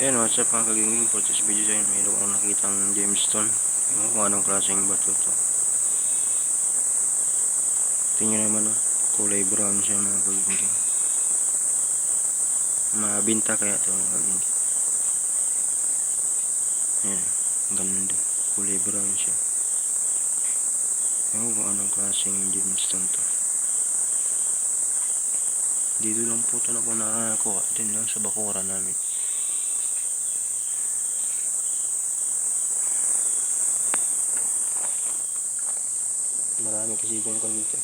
Ayan, what's up mga kaginging? For this video sa inyo, mayroon akong nakitang gemstone. Ewan ko kung anong klaseng bato to. Tingnan naman oh, kulay brown siya mga kaginging. Mabinta kaya to mga kaginging. Ayan, ganda. Kulay brown siya. Ko kung anong klaseng gemstone to. Dito lang po ito na ako nakakuha. Din lang sa bakura namin. Marami kasi itong kan dito.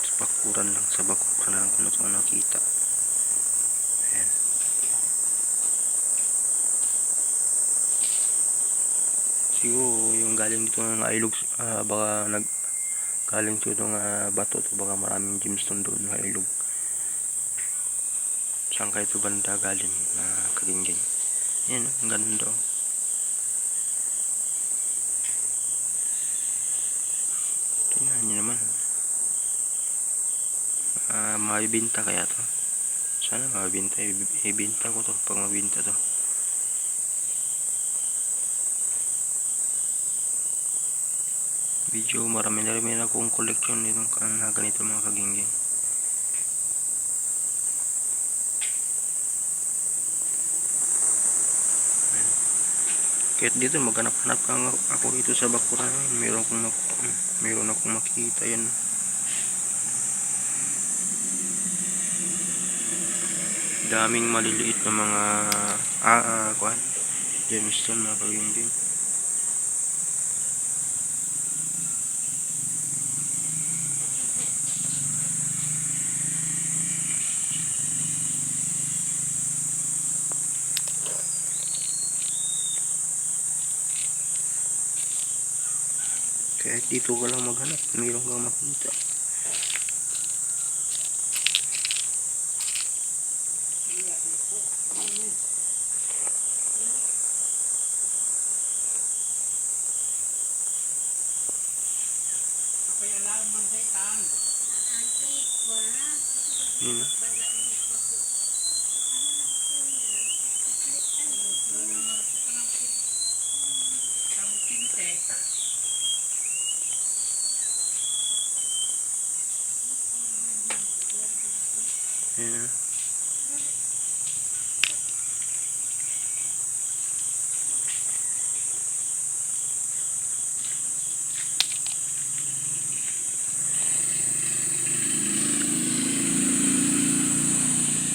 Sa bakuran lang. Sa bakuran lang kung ito nakita. Ayan. Siguro yung galing dito ng ilog, ah, baka nag galing dito ng ah, bato to baka maraming gemstone doon ng ilog. Saan kayo ito banda galing na uh, kagingin? Yan, ang ganda. Tingnan nyo naman. Ah, mabibinta kaya to. Sana mabibinta. Ibi- Ibinta ko to pag mabinta to. Video, marami na rin akong collection nitong na ganito mga kagingging. Kahit dito maghanap-hanap ka nga ako dito sa Bakuran. Meron akong mak meron akong makita yan. Daming maliliit na mga ah, ah kuhan. Gemstone mga kagingging. Kahit dito ka lang maghanap, mayroon kang makita. Yun. Yeah.